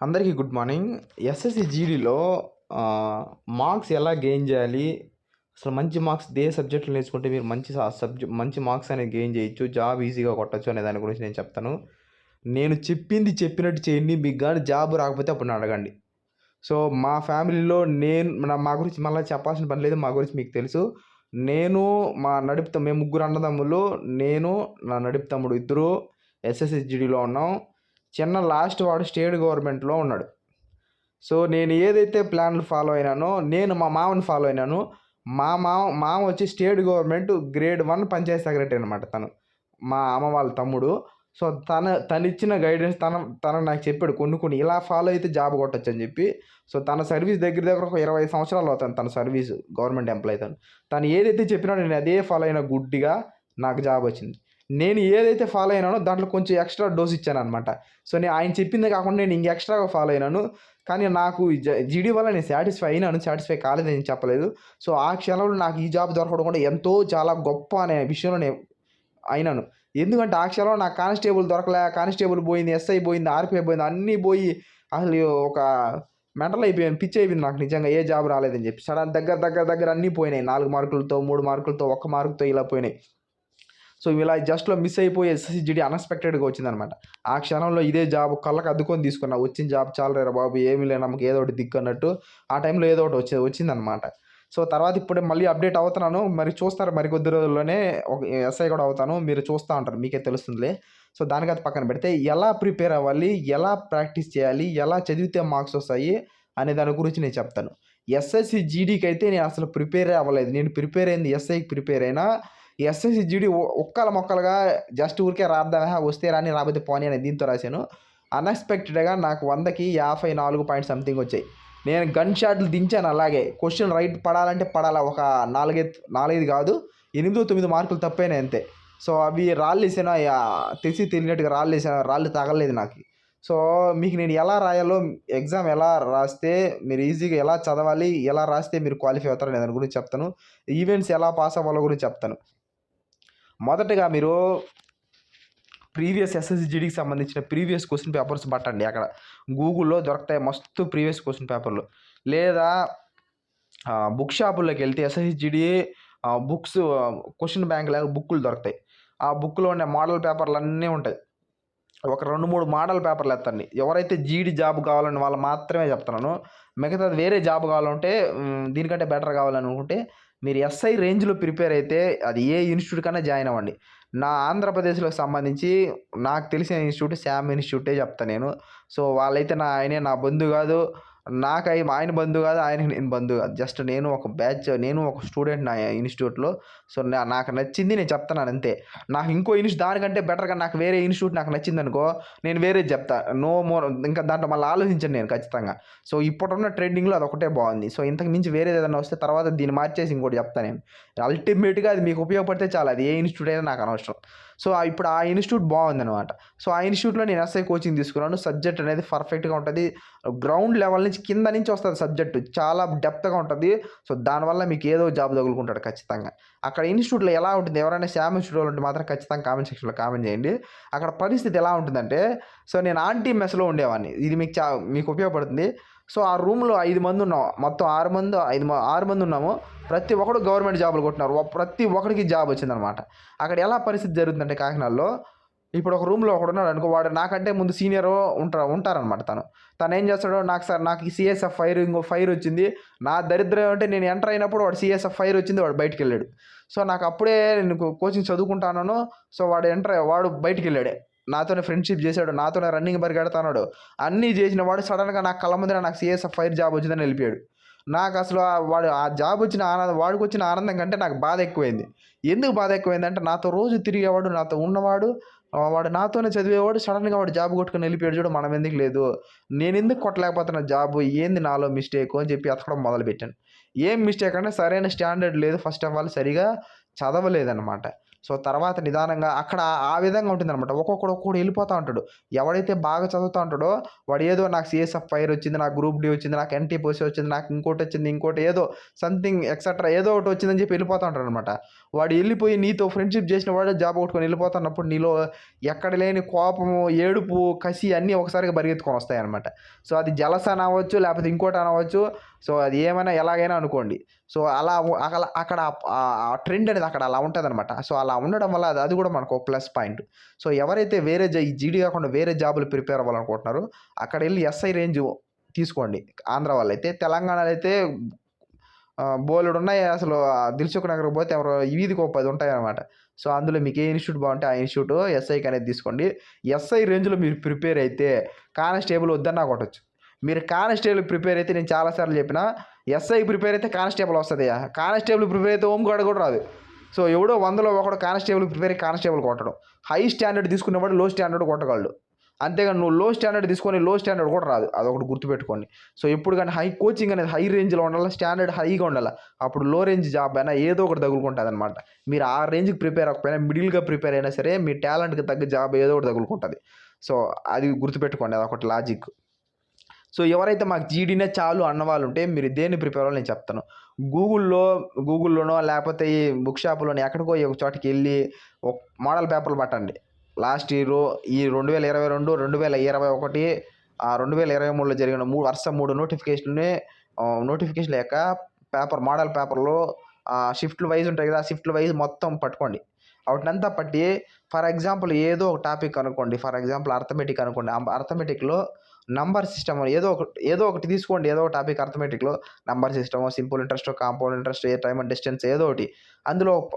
అందరికీ good morning. SSC జీడీలో marks ఎలా గెయిన్ చేయాలి? అసలు మంచి మార్క్స్ ఏ సబ్జెక్టులు నేర్చుకుంటే మీరు మంచి సబ్జెక్ట్ మంచి మార్క్స్ అనేది గెయిన్ చేయొచ్చు జాబ్ ఈజీగా కొట్టచ్చు అనే దాని గురించి నేను చెప్తాను. నేను చెప్పింది చెప్పినట్టు చేయండి మీకు కానీ జాబ్ రాకపోతే అప్పుడు నన్ను అడగండి. సో మా ఫ్యామిలీలో నేను మా గురించి మళ్ళీ చెప్పాల్సిన పని లేదు మా గురించి మీకు తెలుసు. నేను మా నడుపుతా మేము ముగ్గురు అన్నదమ్ములు నేను నా నడుపు తమ్ముడు ఇద్దరు ఎస్ఎస్ఎస్జిడిలో ఉన్నాం. చిన్న లాస్ట్ వాడు స్టేట్ గవర్నమెంట్లో ఉన్నాడు. సో నేను ఏదైతే ప్లాన్లు ఫాలో అయినానో నేను మా మామని ఫాలో అయినాను. మా మామ మామ వచ్చి state government grade one panchayat secretary అనమాట తను. మా అమ్మ వాళ్ళ తమ్ముడు. సో తన తను ఇచ్చిన గైడెన్స్ తన తన నాకు చెప్పాడు కొన్ని కొన్ని ఇలా ఫాలో అయితే జాబ్ కొట్టచ్చు అని చెప్పి. సో తన సర్వీస్ దగ్గర దగ్గర ఒక ఇరవై సంవత్సరాలు అవుతాను తన సర్వీస్ గవర్నమెంట్ ఎంప్లాయ్ తను. తను ఏదైతే చెప్పినా నేను అదే ఫాలో అయిన గుడ్డిగా నాకు జాబ్ వచ్చింది. నేను ఏదైతే ఫాలో అయినానో దాంట్లో కొంచెం ఎక్స్ట్రా డోస్ ఇచ్చాను అనమాట సో నేను ఆయన చెప్పిందే కాకుండా నేను ఇంక ఎక్స్ట్రాగా ఫాలో అయినాను. కానీ నాకు జీడీ వల్ల నేను సాటిస్ఫై అయినాను సాటిస్ఫై కాలేదని నేను చెప్పలేదు. సో ఆ క్షణంలో నాకు ఈ జాబ్ దొరకడం కూడా ఎంతో చాలా గొప్ప అనే విషయంలో నేను అయినాను. ఎందుకంటే ఆ క్షణంలో నాకు కానిస్టేబుల్ దొరకలే కానిస్టేబుల్ పోయింది ఎస్ఐ పోయింది ఆర్పిఐ పోయింది అన్నీ పోయి అసలు ఒక మెంటల్ అయిపోయాను పిచ్చి అయిపోయింది నాకు నిజంగా ఏ జాబ్ రాలేదని చెప్పి. సడన్ దగ్గర దగ్గర దగ్గర అన్నీ పోయినాయి. నాలుగు మార్కులతో మూడు మార్కులతో ఒక్క మార్కుతో ఇలా పోయినాయి. సో ఇలా జస్ట్లో మిస్ అయిపోయి ఎస్ఎస్సిజిడి అన్ఎక్స్పెక్టెడ్గా వచ్చిందనమాట. ఆ క్షణంలో ఇదే జాబ్ కళ్ళకి అద్దుకొని తీసుకున్నా వచ్చిన జాబ్ చాలా రేరా బాబు ఏమీ లేదు నమ్మకి ఏదో ఒకటి దిక్కు అన్నట్టు ఆ టైంలో ఏదో ఒకటి వచ్చే వచ్చిందనమాట. సో తర్వాత ఇప్పుడే మళ్ళీ అప్డేట్ అవుతున్నాను. మరి చూస్తారు మరి కొద్ది రోజుల్లోనే ఒక ఎస్ఐ కూడా అవుతాను. మీరు చూస్తూ ఉంటారు మీకే తెలుస్తుందిలే. సో దానికి అది పక్కన పెడితే ఎలా ప్రిపేర్ అవ్వాలి ఎలా ప్రాక్టీస్ చేయాలి ఎలా చదివితే మార్క్స్ వస్తాయి అనే దాని గురించి నేను చెప్తాను. ఎస్ఎస్సి జీడీకి అయితే నేను అసలు ప్రిపేర్ అవ్వలేదు. నేను ప్రిపేర్ అయింది ఎస్ఐకి ప్రిపేర్ అయినా ఎస్ఎస్సి జీడీ ఒక్కల మొక్కలుగా జస్ట్ ఊరికే రాద్దామా వస్తే రాని రాబోతే పోనీ అని దీంతో రాశాను. అన్ఎక్స్పెక్టెడ్గా నాకు వందకి యాభై నాలుగు పాయింట్ సంథింగ్ వచ్చాయి. నేను గన్ షాట్లు దించాను అలాగే. క్వశ్చన్ రైట్ పడాలంటే పడాలా? ఒక నాలుగైదు నాలుగైదు కాదు. ఎనిమిదో తొమ్మిది మార్కులు తప్పైనా అంతే. సో అవి రాళ్ళు వేసాను తెలిసి తెలియనట్టుగా రాళ్ళు వేసాను రాళ్ళు తగలలేదు నాకు. సో మీకు నేను ఎలా రాయాలో ఎగ్జామ్ ఎలా రాస్తే మీరు ఈజీగా ఎలా చదవాలి ఎలా రాస్తే మీరు క్వాలిఫై అవుతారో నేను దాని గురించి చెప్తాను. ఈవెంట్స్ ఎలా పాస్ అవ్వాలో గురించి చెప్తాను. మొదటగా మీరు ప్రీవియస్ ఎస్ఎస్జిడికి సంబంధించిన ప్రీవియస్ క్వశ్చన్ పేపర్స్ పట్టండి. అక్కడ గూగుల్లో దొరుకుతాయి మస్తు ప్రీవియస్ క్వశ్చన్ పేపర్లు. లేదా బుక్ షాపుల్లోకి వెళ్తే ఎస్ఎస్జిడి బుక్స్ క్వశ్చన్ బ్యాంక్ లాగా బుక్కులు దొరుకుతాయి. ఆ బుక్లో ఉండే మోడల్ పేపర్లు అన్నీ ఉంటాయి. ఒక రెండు మూడు మోడల్ పేపర్లు ఎత్తండి. ఎవరైతే జీడి జాబ్ కావాలని వాళ్ళు మాత్రమే చెప్తున్నాను. మిగతాది వేరే జాబ్ కావాలంటే దీనికంటే బెటర్ కావాలనుకుంటే మీరు ఎస్ఐ రేంజ్లో ప్రిపేర్ అయితే అది ఏ ఇన్స్టిట్యూట్ కన్నా జాయిన్ అవ్వండి. నా ఆంధ్రప్రదేశ్లో సంబంధించి నాకు తెలిసిన ఇన్స్టిట్యూట్ శామ్ ఇన్స్టిట్యూటే చెప్తాను నేను. సో వాళ్ళైతే నా ఆయనే నా బంధు కాదు. నాకు ఆయన బంధువు కాదు ఆయన నేను బంధువు కాదు. జస్ట్ నేను ఒక బ్యాచ్ నేను ఒక స్టూడెంట్ నా ఇన్స్టిట్యూట్లో. సో నాకు నచ్చింది నేను చెప్తున్నాను అంతే. నాకు ఇంకో ఇన్స్టిట్యూట్ దానికంటే బెటర్గా నాకు వేరే ఇన్స్టిట్యూట్ నాకు నచ్చింది అనుకో నేను వేరే చెప్తా. నో మోర్ ఇంకా దాంట్లో మళ్ళీ ఆలోచించండి నేను ఖచ్చితంగా. సో ఇప్పుడున్న ట్రెండింగ్లో అది ఒకటే బాగుంది. సో ఇంతకు మించి వేరేది ఏదైనా వస్తే తర్వాత దీన్ని మార్చేసి ఇంకోటి చెప్తాను నేను. అల్టిమేట్గా అది మీకు ఉపయోగపడితే చాలా. అది ఏ ఇన్స్టిట్యూట్ అయినా నాకు అనవసరం. సో ఇప్పుడు ఆ ఇన్స్టిట్యూట్ బాగుందనమాట సో ఆ ఇన్స్టిట్యూట్లో నేను ఎస్ఐ కోచింగ్ తీసుకున్నాను. సబ్జెక్ట్ అనేది పర్ఫెక్ట్గా ఉంటుంది. గ్రౌండ్ లెవెల్ నుంచి కింద నుంచి వస్తుంది సబ్జెక్టు. చాలా డెప్త్గా ఉంటుంది. సో దానివల్ల మీకు ఏదో జాబ్ తగులుకుంటాడు ఖచ్చితంగా. అక్కడ ఇన్స్టిట్యూట్లో ఎలా ఉంటుంది? ఎవరైనా శామ్ ఇన్స్టిట్యూట్లో ఉంటే మాత్రం ఖచ్చితంగా కామెంట్ సెక్షన్లో కామెంట్ చేయండి. అక్కడ పరిస్థితి ఎలా ఉంటుందంటే సో నేను ఆంటీ మెస్లో ఉండేవాడిని. ఇది మీకు చా మీకు ఉపయోగపడుతుంది. సో ఆ రూమ్లో ఐదు మంది ఉన్నాం. మొత్తం ఆరు మంది ఐదు ఆరు మంది ఉన్నాము. ప్రతి ఒక్కడు గవర్నమెంట్ జాబులు కొట్టినారు. ప్రతి ఒక్కడికి జాబ్ వచ్చిందనమాట. అక్కడ ఎలా పరిస్థితి జరుగుతుందంటే కాకినాడలో ఇప్పుడు ఒక రూమ్లో ఒకడు ఉన్నాడు అనుకో వాడు నాకంటే ముందు సీనియర్ ఉంటారు ఉంటారనమాట తను. తను ఏం చేస్తాడో నాకు సార్ నాకు ఈ సిఎస్ఎఫ్ ఫైర్ ఇంకో ఫైర్ వచ్చింది. నా దరిద్రం అంటే నేను ఎంటర్ అయినప్పుడు వాడు సిఎస్ఎఫ్ ఫైర్ వచ్చింది వాడు బయటికి వెళ్ళాడు సో నాకు అప్పుడే నేను కోచింగ్ చదువుకుంటాను సో వాడు ఎంటర్ వాడు బయటికి వెళ్ళాడే నాతోనే ఫ్రెండ్షిప్ చేశాడు నాతోనే రన్నింగ్ పరిగెడతాడు అన్నీ చేసిన వాడు సడన్గా నాకు కళ్ళ ముందర నాకు సిఎస్ఎఫ్ ఫైర్ జాబ్ వచ్చిందని వెళ్ళిపోయాడు నాకు అసలు వాడు ఆ జాబ్ వచ్చిన ఆనందం వాడికి వచ్చిన ఆనందం కంటే నాకు బాధ ఎక్కువైంది. ఎందుకు బాధ ఎక్కువైంది అంటే నాతో రోజు తిరిగేవాడు నాతో ఉన్నవాడు వాడు నాతోనే చదివేవాడు సడన్గా వాడు జాబ్ కొట్టుకుని వెళ్ళిపోయాడు చూడు మనం ఎందుకు లేదు? నేను ఎందుకు కొట్టలేకపోతున్నా జాబ్? ఏంది నాలో మిస్టేక్? అని చెప్పి అతకడం మొదలుపెట్టాను ఏం మిస్టేక్ అంటే సరైన స్టాండర్డ్ లేదు. ఫస్ట్ ఆఫ్ ఆల్ సరిగా చదవలేదన్నమాట. సో తర్వాత నిదానంగా అక్కడ ఆ విధంగా ఉంటుందన్నమాట. ఒక్కొక్కడు ఒక్కొక్కడు వెళ్ళిపోతూ ఉంటాడు. ఎవడైతే బాగా చదువుతూ ఉంటాడో వాడు ఏదో నాకు సిఎస్ఎఫ్ ఫైర్ వచ్చింది నాకు గ్రూప్ డి వచ్చింది నాకు ఎన్టీ పోసి వచ్చింది నాకు ఇంకోటి వచ్చింది ఇంకోటి ఏదో సంథింగ్ ఎక్సెట్రా ఏదో ఒకటి వచ్చిందని చెప్పి వెళ్ళిపోతూ ఉంటాడు అనమాట వాడు వెళ్ళిపోయి నీతో ఫ్రెండ్షిప్ చేసిన వాడే జాబ్ కొట్టుకొని వెళ్ళిపోతున్నప్పుడు నీలో ఎక్కడ లేని కోపము ఏడుపు కసి అన్నీ ఒకసారిగా పరిగెత్తుకొని వస్తాయి అనమాట సో అది జలస అనవచ్చు లేకపోతే ఇంకోటి అనవచ్చు సో అది ఏమైనా ఎలాగైనా అనుకోండి. సో అలా అక్కడ ఆ ట్రెండ్ అనేది అక్కడ అలా ఉంటుంది అనమాట సో అలా ఉండడం వల్ల అది అది కూడా మనకు ప్లస్ పాయింట్. సో ఎవరైతే వేరే జా- ఈ జీడీ కాకుండా వేరే జాబులు ప్రిపేర్ అవ్వాలనుకుంటున్నారో అక్కడ వెళ్ళి ఎస్ఐ రేంజ్ తీసుకోండి. ఆంధ్ర వాళ్ళు అయితే తెలంగాణలో అయితే బోలెడు ఉన్నాయి. అసలు ఆ దిల్సుఖ్ నగర్కి పోతే ఎవరు వీధికి ఒక పది ఉంటాయి అనమాట సో అందులో మీకు ఏ ఇన్స్టిట్యూట్ బాగుంటే ఆ ఇన్స్టిట్యూట్ ఎస్ఐకి అనేది తీసుకోండి. ఎస్ఐ రేంజ్లో మీరు ప్రిపేర్ అయితే కానిస్టేబుల్ వద్దన్నా కొట్టచ్చు. మీరు కానిస్టేబుల్ ప్రిపేర్ అయితే నేను చాలాసార్లు చెప్పిన ఎస్ఐ ప్రిపేర్ అయితే కానిస్టేబుల్ వస్తుంది కానిస్టేబుల్ ప్రిపేర్ అయితే హోమ్ గార్డ్ కూడా రాదు. సో ఎవడో వందలో ఒకడు కానిస్టేబుల్ ప్రిపేర్ కానిస్టేబుల్ కొట్టడం. హై స్టాండర్డ్ తీసుకునేవాడు లో స్టాండర్డ్ కొట్టగలడు. అంతేగాని నువ్వు లో స్టాండర్డ్ తీసుకొని లో స్టాండర్డ్ కూడా రాదు. అదొకటి గుర్తుపెట్టుకోండి. సో ఎప్పుడు కానీ హై కోచింగ్ అనేది హై రేంజ్లో ఉండాలి స్టాండర్డ్ హైగా ఉండాలి? అప్పుడు లో రేంజ్ జాబ్ అయినా ఏదో ఒకటి తగులుకుంటుంది అనమాట మీరు ఆ రేంజ్కి ప్రిపేర్ అవ్వకపోయినా మిడిల్గా ప్రిపేర్ అయినా సరే మీ టాలెంట్కి తగ్గ జాబ్ ఏదో ఒకటి తగులుకుంటుంది. సో అది గుర్తుపెట్టుకోండి. అదొకటి లాజిక్ సో ఎవరైతే మాకు జీడీనే చాలు అన్నవాళ్ళు ఉంటే మీరు దేన్ని ప్రిపేర్ అవ్వాలి నేను చెప్తాను. గూగుల్లో గూగుల్లోనో లేకపోతే ఈ బుక్ షాపులోనో ఎక్కడికో ఒక చోటకి వెళ్ళి ఒక మోడల్ పేపర్లు పట్టండి. లాస్ట్ ఇయర్ ఈ రెండు వేల ఇరవై రెండు రెండు వేల ఇరవై ఒకటి ఆ రెండు వేల ఇరవై మూడులో జరిగిన మూడు వరుస మూడు నోటిఫికేషన్ని నోటిఫికేషన్ లేక పేపర్ మోడల్ పేపర్లో షిఫ్ట్లు వైజ్ ఉంటాయి కదా షిఫ్ట్లు వైజ్ మొత్తం పట్టుకోండి. వాటినంతా పట్టి ఫర్ ఎగ్జాంపుల్ ఏదో ఒక టాపిక్ అనుకోండి ఫర్ ఎగ్జాంపుల్ అర్థమెటిక్ అనుకోండి అర్థమెటిక్లో నంబర్ సిస్టమ్ ఏదో ఒకటి ఏదో ఒకటి తీసుకోండి. ఏదో ఒక topic అర్థమెటిక్లో number system simple interest compound interest A time and distance ఏదో ఒకటి. అందులో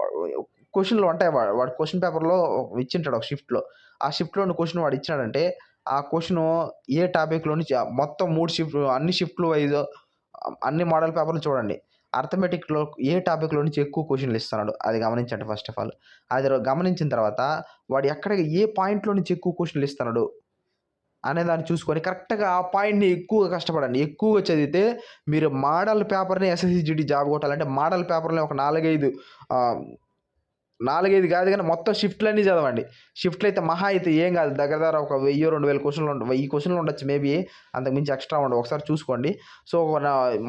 క్వశ్చన్లు ఉంటాయి. వాడు వాడు క్వశ్చన్ పేపర్లో ఇచ్చింటాడు ఒక షిఫ్ట్లో. ఆ షిఫ్ట్లోని క్వశ్చన్ వాడు ఇచ్చినాడంటే ఆ క్వశ్చన్ ఏ టాపిక్లోని మొత్తం మూడు షిఫ్ట్ అన్ని షిఫ్ట్లు వైజ్ అన్ని మోడల్ పేపర్లు చూడండి. అర్థమెటిక్లో ఏ టాపిక్లో నుంచి ఎక్కువ క్వశ్చన్లు ఇస్తున్నాడు అది గమనించండి ఫస్ట్ ఆఫ్ ఆల్. అది గమనించిన తర్వాత వాడు ఎక్కడ ఏ పాయింట్లో నుంచి ఎక్కువ క్వశ్చన్లు ఇస్తున్నాడు అనే దాన్ని చూసుకొని కరెక్ట్గా ఆ పాయింట్ని ఎక్కువగా కష్టపడండి. ఎక్కువగా చదివితే మీరు మోడల్ పేపర్ని ఎస్ఎస్సిజిడి జాబ్ కొట్టాలంటే మోడల్ పేపర్ని ఒక నాలుగైదు నాలుగైదు కాదు కానీ మొత్తం షిఫ్ట్లు అన్నీ చదవండి. షిఫ్ట్లు అయితే మహా అయితే ఏం కాదు. దగ్గర దగ్గర ఒక వెయ్యి రెండు వేల క్వశ్చన్లు వెయ్యి క్వశ్చన్లు ఉండొచ్చు మేబీ అంతకు మించి ఎక్స్ట్రా ఉండవు. ఒకసారి చూసుకోండి. సో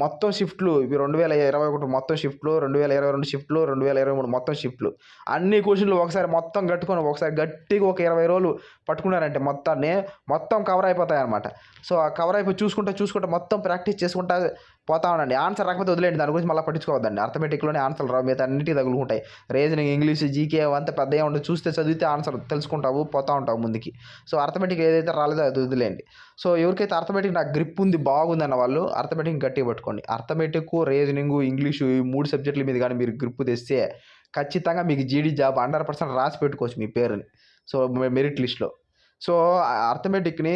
మొత్తం షిఫ్ట్లు ఇవి రెండు వేల ఇరవై ఒకటి మొత్తం షిఫ్ట్లు రెండు వేల ఇరవై రెండు షిఫ్ట్లు రెండు వేల ఇరవై మూడు మొత్తం షిఫ్ట్లు. అన్ని క్వశ్చన్లు ఒకసారి మొత్తం కట్టుకొని ఒకసారి గట్టిగా ఒక ఇరవై రోజులు పట్టుకున్నారంటే మొత్తాన్ని మొత్తం కవర్ అయిపోతాయి అనమాట సో ఆ కవర్ అయిపోయి చూసుకుంటా చూసుకుంటా మొత్తం ప్రాక్టీస్ చేసుకుంటా పోతా ఉండండి. ఆన్సర్ రాకపోతే వదిలేండి దాని గురించి మళ్ళీ పట్టించుకోవద్దండి. అర్థమెటిక్లోనే ఆన్సర్లు రావు. మిగతా అన్నిటికీ తగులుకుంటాయి. రీజనింగ్ ఇంగ్లీష్ జీకే అంత పెద్ద ఉండదు. చూస్తే చదివితే ఆన్సర్ తెలుసుకుంటావు పోతా ఉంటావు ముందుకి. సో అర్థమెటిక్ ఏదైతే రాలేదో అది వదిలేండి సో ఎవరికైతే అర్థమెటిక్ నాకు గ్రిప్ ఉంది బాగుంది అన్న వాళ్ళు అర్థమెటిక్ గట్టిగా పట్టుకోండి. అర్థమెటిక్ రీజనింగ్ ఇంగ్లీషు ఈ మూడు సబ్జెక్టుల మీద కానీ మీరు గ్రిప్ తెస్తే ఖచ్చితంగా మీకు జీడీ జాబ్ హండ్రెడ్ పర్సెంట్ రాసి పెట్టుకోవచ్చు మీ పేరుని. సో మెరిట్ లిస్ట్లో సో అర్థమెటిక్ని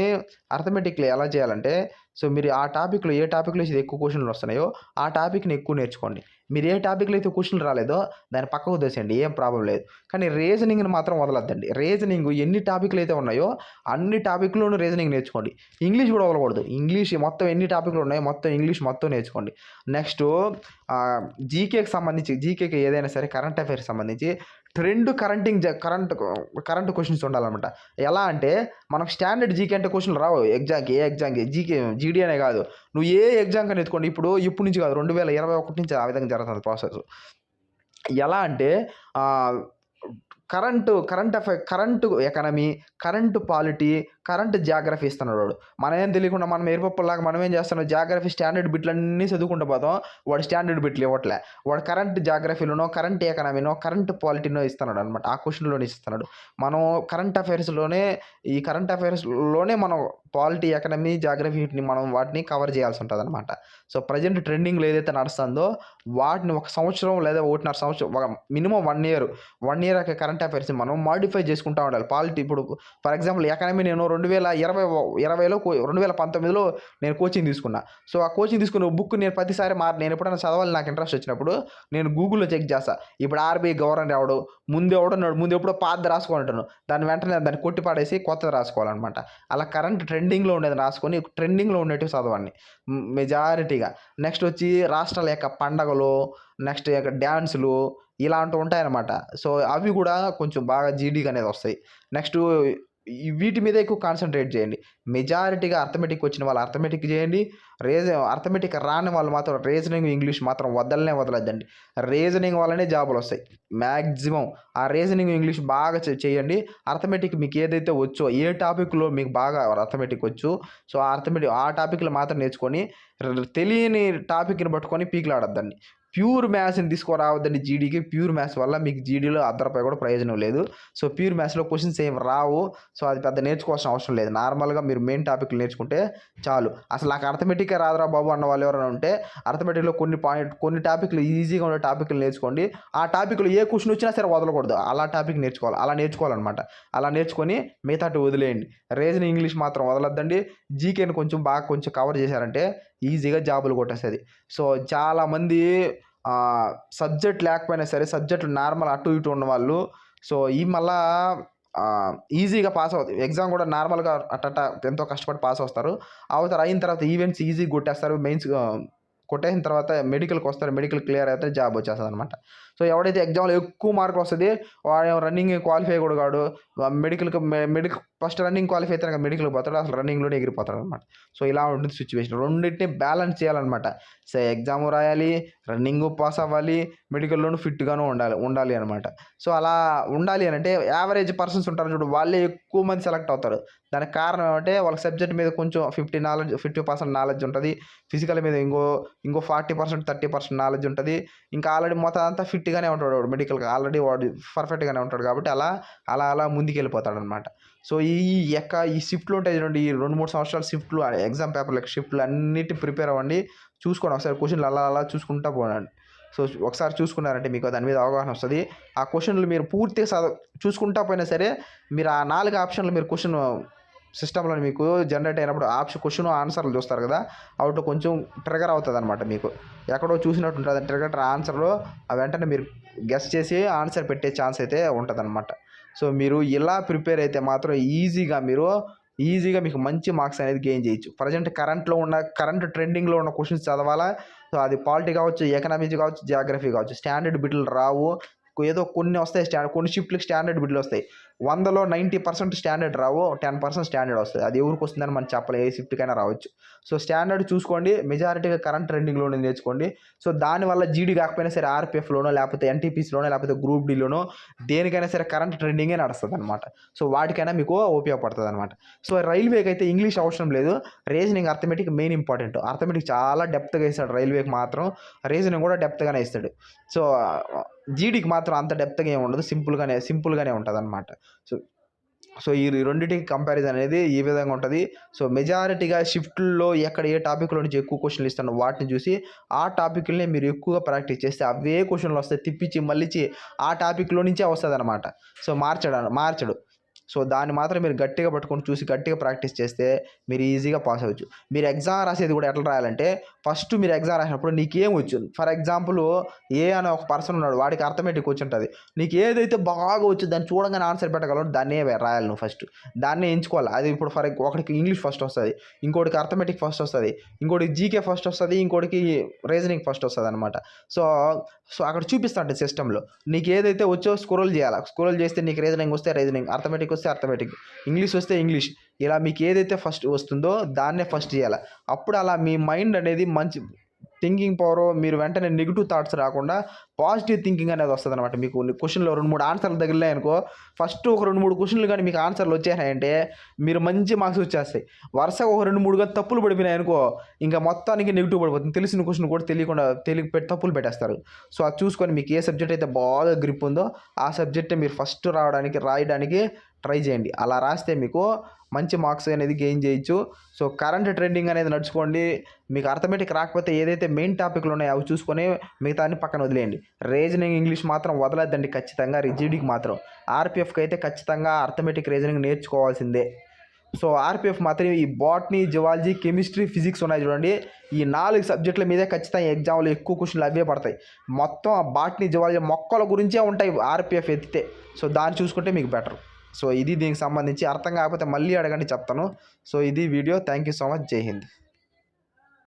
అర్థమెటిక్లో ఎలా చేయాలంటే సో మీరు ఆ టాపిక్లో ఏ టాపిక్లో అయితే ఎక్కువ క్వశ్చన్లు వస్తున్నాయో ఆ టాపిక్ని ఎక్కువ నేర్చుకోండి. మీరు ఏ టాపిక్లో అయితే క్వశ్చన్లు రాలేదో దాన్ని పక్కకు దోసేయండి ఏం ప్రాబ్లం లేదు. కానీ రీజనింగ్ని మాత్రం వదలద్దండి. రీజనింగ్ ఎన్ని టాపిక్లు అయితే ఉన్నాయో అన్ని టాపిక్లోనూ రీజనింగ్ నేర్చుకోండి. ఇంగ్లీష్ కూడా వదలకూడదు. ఇంగ్లీష్ మొత్తం ఎన్ని టాపిక్లు ఉన్నాయో మొత్తం ఇంగ్లీష్ మొత్తం నేర్చుకోండి. నెక్స్ట్ జీకేకి సంబంధించి జీకేకి ఏదైనా సరే కరెంట్ అఫైర్స్ సంబంధించి రెండు కరెంటింగ్ కరెంట్ కరెంట్ క్వశ్చన్స్ ఉండాలన్నమాట. ఎలా అంటే మనకు స్టాండర్డ్ జీకే అంటే క్వశ్చన్లు రావు. ఎగ్జామ్కి ఏ ఎగ్జామ్కి జీకే జీడీ అనే కాదు. నువ్వు ఏ ఎగ్జామ్ కానీ ఎత్తుకోండి ఇప్పుడు ఇప్పుడు నుంచి కాదు రెండు వేల ఇరవై ఒకటి నుంచి ఆ విధంగా జరుగుతుంది ప్రాసెస్. ఎలా అంటే current current affair current economy current polity current geography ఇస్తున్నాడు వాడు. మనం ఏం తెలియకుండా మనం ఎరుపప్పులాగా మనం ఏం చేస్తున్నాం? జాగ్రఫీ స్టాండర్డ్ బిట్లన్నీ చదువుకుంటూ పోతాం. వాడు స్టాండర్డ్ బిట్లు ఇవ్వట్లే. వాడు కరెంట్ జాగ్రఫీలోనో కరెంట్ ఎకనమీనో కరెంట్ పాలిటీనో ఇస్తున్నాడు అనమాట ఆ క్వశ్చన్లోనే ఇస్తున్నాడు. మనం కరెంట్ అఫైర్స్లోనే ఈ కరెంట్ అఫైర్స్లోనే మనం పాలిటీ ఎకనమీ జాగ్రఫీ వీటిని మనం వాటిని కవర్ చేయాల్సి ఉంటుంది అనమాట సో ప్రజెంట్ ట్రెండింగ్లో ఏదైతే నడుస్తుందో వాటిని ఒక సంవత్సరం లేదా ఒకటిన్నర సంవత్సరం minimum one year one year current affairs మనం మాడిఫై చేసుకుంటూ ఉండాలి. పాలిటీ ఇప్పుడు ఫర్ ఎగ్జాంపుల్ ఎకనమీ నేను రెండు వేల ఇరవై ఇరవైలో రెండు వేల పంతొమ్మిదిలో నేను కోచింగ్ తీసుకున్నా. సో ఆ కోచింగ్ తీసుకున్న బుక్ నేను ప్రతిసారి మార్ నేను ఎప్పుడైనా చదవాలి నాకు ఇంట్రెస్ట్ వచ్చినప్పుడు నేను గూగుల్లో చెక్ చేస్తా. ఇప్పుడు ఆర్బీఐ గవర్నర్ ఎవడు? ముందు ఎవడున్నాడు ముందు ఎప్పుడో పాత రాసుకోవాలంటాను దాని వెంటనే దాన్ని కొట్టి పాడేసి కొత్తది రాసుకోవాలన్నమాట. అలా కరెంట్ ట్రెండింగ్లో ఉండేది రాసుకొని ట్రెండింగ్లో ఉండేటివి చదవండి. మెజారిటీగా నెక్స్ట్ వచ్చి రాష్ట్రాల యొక్క పండగలు నెక్స్ట్ యొక్క డ్యాన్సులు ఇలాంటివి ఉంటాయన్నమాట. సో అవి కూడా కొంచెం బాగా జీడీగా అనేది వస్తాయి. నెక్స్ట్ వీటి మీద ఎక్కువ కాన్సన్ట్రేట్ చేయండి. మెజారిటీగా అర్థమెటిక్ వచ్చిన వాళ్ళు అర్థమెటిక్ చేయండి. రేజ్ అర్థమెటిక్ రాని వాళ్ళు మాత్రం రీజనింగ్ ఇంగ్లీష్ మాత్రం వదలనే వదలద్దండి. రీజనింగ్ వల్లనే జాబులు వస్తాయి. మ్యాక్సిమం ఆ రీజనింగ్ ఇంగ్లీష్ బాగా చేయండి. అర్థమెటిక్ మీకు ఏదైతే వచ్చో ఏ టాపిక్లో మీకు బాగా అర్థమెటిక్ వచ్చు సో ఆ అర్థమెటిక్ ఆ టాపిక్లో మాత్రం నేర్చుకొని తెలియని టాపిక్ని పట్టుకొని పీకులాడద్దండి. ప్యూర్ మ్యాథ్స్ని తీసుకురావద్దండి జీడీకి ప్యూర్ మ్యాథ్స్ వల్ల మీకు జీడీలో అర్ధ రూపాయి కూడా ప్రయోజనం లేదు. సో ప్యూర్ మ్యాథ్స్లో క్వశ్చన్స్ ఏం రావు. సో అది పెద్ద నేర్చుకోవాల్సిన అవసరం లేదు. నార్మల్గా మీరు మెయిన్ టాపిక్లు నేర్చుకుంటే చాలు. అసలు నాకు అర్థమెటిక్గా రాదురా బాబు అన్న వాళ్ళు ఎవరైనా ఉంటే అర్థమెటిక్లో కొన్ని పాయింట్ కొన్ని టాపిక్లు ఈజీగా ఉండే టాపిక్లు నేర్చుకోండి. ఆ టాపిక్లో ఏ క్వశ్చన్ వచ్చినా సరే వదలకూడదు. అలా టాపిక్ నేర్చుకోవాలి. అలా నేర్చుకోవాలన్నమాట. అలా నేర్చుకొని మిగతాటి వదిలేయండి. రీజనింగ్ ఇంగ్లీష్ మాత్రం వదలొద్దండి. జీకేని కొంచెం బాగా కొంచెం కవర్ చేశారంటే ఈజీగా జాబులు కొట్టేస్తుంది. సో చాలామంది సబ్జెక్ట్ లేకపోయినా సరే సబ్జెక్ట్ నార్మల్ అటు ఇటు ఉన్న వాళ్ళు సో ఈ మళ్ళా ఈజీగా పాస్ అవుతుంది ఎగ్జామ్ కూడా నార్మల్గా అట్ట ఎంతో కష్టపడి పాస్ అవుతారు అవుతారు అయిన తర్వాత ఈవెంట్స్ ఈజీగా కొట్టేస్తారు మెయిన్స్ కొట్టేసిన తర్వాత మెడికల్కి వస్తారు మెడికల్ క్లియర్ అయితే జాబ్ వచ్చేస్తుంది అనమాట సో ఎవడైతే ఎగ్జామ్లో ఎక్కువ మార్కులు వస్తుంది వాడు రన్నింగ్ క్వాలిఫై కూడా కాడు. మెడికల్కి మెడికల్ ఫస్ట్ రన్నింగ్ క్వాలిఫై అయితే మెడికల్కి పోతాడు అసలు రన్నింగ్లోనే ఎగిరిపోతాడు అనమాట సో ఇలా ఉంటుంది సిచ్యువేషన్. రెండింటిని బ్యాలెన్స్ చేయాలన్నమాట. సో ఎగ్జామ్ రాయాలి రన్నింగ్ పాస్ అవ్వాలి మెడికల్లోనూ ఫిట్గాను ఉండాలి ఉండాలి అనమాట సో అలా ఉండాలి అని అంటే యావరేజ్ పర్సన్స్ ఉంటారు చూడు వాళ్ళే ఎక్కువ మంది సెలెక్ట్ అవుతారు. దానికి కారణం ఏమంటే వాళ్ళ సబ్జెక్ట్ మీద కొంచెం fifty knowledge fifty percent knowledge ఉంటుంది. ఫిజికల్ మీద ఇంకో ఇంకో forty percent thirty percent knowledge ఉంటుంది. ఇంకా ఆల్రెడీ మొత్తం అంతా ఫిట్గానే ఉంటాడు వాడు మెడికల్గా. ఆల్రెడీ వాడు పర్ఫెక్ట్గానే ఉంటాడు కాబట్టి అలా అలా అలా ముందుకు వెళ్ళిపోతాడు అనమాట సో ఈ యొక్క ఈ షిఫ్ట్లు ఉంటాయి చూడండి. ఈ రెండు మూడు సంవత్సరాల షిఫ్ట్లు ఎగ్జామ్ పేపర్లకు షిఫ్ట్లు అన్నిటి ప్రిపేర్ అవ్వండి. చూసుకోండి. ఒకసారి క్వశ్చన్లు అలా అలా చూసుకుంటా పోనండి. సో ఒకసారి చూసుకున్నారంటే మీకు దాని మీద అవగాహన వస్తుంది. ఆ క్వశ్చన్లు మీరు పూర్తిగా చదవ చూసుకుంటా పోయినా సరే మీరు ఆ నాలుగు ఆప్షన్లు మీరు క్వశ్చన్ సిస్టంలో మీకు జనరేట్ అయినప్పుడు ఆప్షన్ క్వశ్చన్ ఆన్సర్లు చూస్తారు కదా అవుట్ కొంచెం ట్రిగర్ అవుతుంది అనమాట మీకు. ఎక్కడో చూసినట్టు ఉంటుంది ట్రిగర్ ఆన్సర్లో వెంటనే మీరు గెస్ చేసి ఆన్సర్ పెట్టే ఛాన్స్ అయితే ఉంటుంది సో మీరు ఇలా ప్రిపేర్ అయితే మాత్రం ఈజీగా మీరు ఈజీగా మీకు మంచి మార్క్స్ అనేది గెయిన్ చేయొచ్చు. ప్రజెంట్ కరెంట్లో ఉన్న కరెంట్ ట్రెండింగ్లో ఉన్న క్వశ్చన్స్ చదవాలా? సో అది పాలిటీ కావచ్చు ఎకనామిక్స్ కావచ్చు జాగ్రఫీ కావచ్చు. స్టాండర్డ్ బిట్లు రావు. ఏదో కొన్ని వస్తాయి స్టాండ్ కొన్ని షిఫ్ట్లకి స్టాండర్డ్ బిట్లు వస్తాయి. వందలో నైంటీ పర్సెంట్ స్టాండర్డ్ రావు టెన్ పర్సెంట్ స్టాండర్డ్ వస్తుంది. అది ఎవరికి వస్తుందని మనం చెప్పలేం. ఏ షిఫ్ట్కైనా రావచ్చు. సో స్టాండర్డ్ చూసుకోండి. మెజారిటీగా కరెంట్ ట్రెండింగ్లోనే నేర్చుకోండి. సో దానివల్ల జీడీ కాకపోయినా సరే ఆర్పిఎఫ్లోనో లేకపోతే ఎన్టీపీసీలోనో లేకపోతే గ్రూప్ డీలోనో దేనికైనా సరే కరెంట్ ట్రెండింగే నడుస్తుంది అనమాట సో వాటికైనా మీకు ఉపయోగపడుతుంది అనమాట సో రైల్వేకి అయితే ఇంగ్లీష్ అవసరం లేదు. Reasoning arithmetic main important arithmetic చాలా డెప్త్గా ఇస్తాడు రైల్వేకి మాత్రం. రీజనింగ్ కూడా డెప్త్గానే ఇస్తాడు సో జీడికి మాత్రం అంత డెప్త్గా ఏమి ఉండదు. సింపుల్గానే సింపుల్గానే ఉంటుంది అనమాట సో సో ఈ రెండింటికి కంపారిజన్ అనేది ఈ విధంగా ఉంటుంది. సో మెజారిటీగా షిఫ్ట్లో ఎక్కడ ఏ టాపిక్లో నుంచి ఎక్కువ క్వశ్చన్లు ఇస్తానో వాటిని చూసి ఆ టాపిక్ని మీరు ఎక్కువగా ప్రాక్టీస్ చేస్తే అవే క్వశ్చన్లు వస్తాయి. తిప్పించి మళ్ళీ ఆ టాపిక్లో నుంచే వస్తుంది అనమాట సో మార్చడం మార్చడు. సో దాన్ని మాత్రం మీరు గట్టిగా పట్టుకొని చూసి గట్టిగా ప్రాక్టీస్ చేస్తే మీరు ఈజీగా పాస్ అవ్వచ్చు. మీరు ఎగ్జామ్ రాసేది కూడా ఎట్లా రాయాలంటే ఫస్ట్ మీరు ఎగ్జామ్ రాసినప్పుడు ఏం వచ్చు ఫర్ ఎగ్జాంపుల్ ఏ అనే ఒక పర్సన్ ఉన్నాడు వాడికి అర్థమెటిక్ వచ్చి ఉంటుంది. నీకు ఏదైతే బాగా వచ్చు దాన్ని చూడగానే ఆన్సర్ పెట్టగలవు దాన్నే రాయాలి నువ్వు ఫస్ట్ దాన్నే ఎంచుకోవాలి. అది ఇప్పుడు ఫర్ ఒకటికి ఇంగ్లీష్ ఫస్ట్ వస్తుంది ఇంకోటికి అర్థమెటిక్ ఫస్ట్ వస్తుంది ఇంకోటికి జీకే ఫస్ట్ వస్తుంది ఇంకోటికి రీజనింగ్ ఫస్ట్ వస్తుంది అనమాట సో సో అక్కడ చూపిస్తా సిస్టంలో నీకు ఏదైతే వచ్చో స్క్రోల్ చేయాలి. స్క్రోల్ చేస్తే నీకు రీజనింగ్ వస్తే రీజనింగ్ అర్థమెటిక్ వస్తే అర్థమెటిక్ ఇంగ్లీష్ వస్తే ఇంగ్లీష్ ఇలా మీకు ఏదైతే ఫస్ట్ వస్తుందో దాన్నే ఫస్ట్ చేయాలి. అప్పుడు అలా మీ మైండ్ అనేది మంచి థింకింగ్ పవర్ మీరు వెంటనే నెగిటివ్ థాట్స్ రాకుండా పాజిటివ్ థింకింగ్ అనేది వస్తుంది అనమాట మీకు క్వశ్చన్లో రెండు మూడు ఆన్సర్లు తగిలినాయి అనుకో ఫస్ట్ ఒక రెండు మూడు క్వశ్చన్లు కానీ మీకు ఆన్సర్లు వచ్చాయంటే మీరు మంచి మార్క్స్ వచ్చేస్తాయి. వరుసగా ఒక రెండు మూడుగా తప్పులు పడిపోయినాయి అనుకో ఇంకా మొత్తానికి నెగిటివ్ పడిపోతుంది. తెలిసిన క్వశ్చన్ కూడా తెలియకుండా తెలియ తప్పులు పెట్టేస్తారు. సో అది చూసుకొని మీకు ఏ సబ్జెక్ట్ అయితే బాగా గ్రిప్ ఉందో ఆ సబ్జెక్టే మీరు ఫస్ట్ రావడానికి రాయడానికి ట్రై చేయండి. అలా రాస్తే మీకు మంచి మార్క్స్ అనేది గెయిన్ చేయొచ్చు. సో కరెంట్ ట్రెండింగ్ అనేది నడుచుకోండి. మీకు అర్థమెటిక్ రాకపోతే ఏదైతే మెయిన్ టాపిక్లు ఉన్నాయో అవి చూసుకొని మిగతా పక్కన వదిలేయండి. రీజనింగ్ ఇంగ్లీష్ మాత్రం వదలద్దండి ఖచ్చితంగా. రిజిడికి మాత్రం. ఆర్పిఎఫ్కి అయితే ఖచ్చితంగా అర్థమెటిక్ రీజనింగ్ నేర్చుకోవాల్సిందే. సో ఆర్పిఎఫ్ మాత్రం ఈ బాటనీ జువాలజీ కెమిస్ట్రీ ఫిజిక్స్ ఉన్నాయి చూడండి. ఈ నాలుగు సబ్జెక్టుల మీదే ఖచ్చితంగా ఎగ్జామ్లు ఎక్కువ క్వశ్చన్లు అవే పడతాయి. మొత్తం బాటనీ జువాలజీ మొక్కల గురించే ఉంటాయి ఆర్పిఎఫ్ ఎత్తితే. సో దాన్ని చూసుకుంటే మీకు బెటర్ సో ఇది దీనికి సంబంధించి అర్థం కాకపోతే మళ్ళీ అడగండి చెప్తాను. సో ఇది video. Thank you so much. Jai Hind.